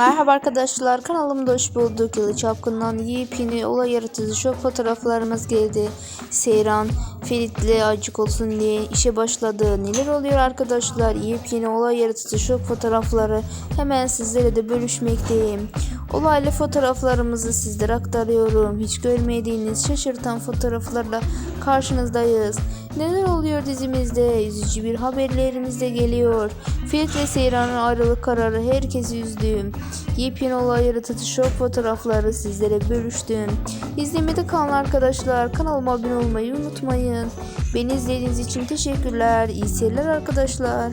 Merhaba arkadaşlar kanalımda hoş bulduk. Yalı Çapkın'dan yepyeni olay yaratıcı şok fotoğraflarımız geldi. Seyran Ferit'le acık olsun diye işe başladı. Neler oluyor arkadaşlar? Yepyeni olay yaratıcı şok fotoğrafları hemen sizlere de bölüşmekteyim. Olaylı fotoğraflarımızı sizlere aktarıyorum. Hiç görmediğiniz şaşırtan fotoğraflarla karşınızdayız. Neler oluyor dizimizde? Üzücü bir haberlerimiz de geliyor. Ferit ve Seyran'ın ayrılık kararı herkesi üzdü. Yepyeni olay yaratıcı şok fotoğrafları sizlere bölüştüm. İzlemede kalın arkadaşlar. Kanalıma abone olmayı unutmayın. Beni izlediğiniz için teşekkürler. İyi seyirler arkadaşlar.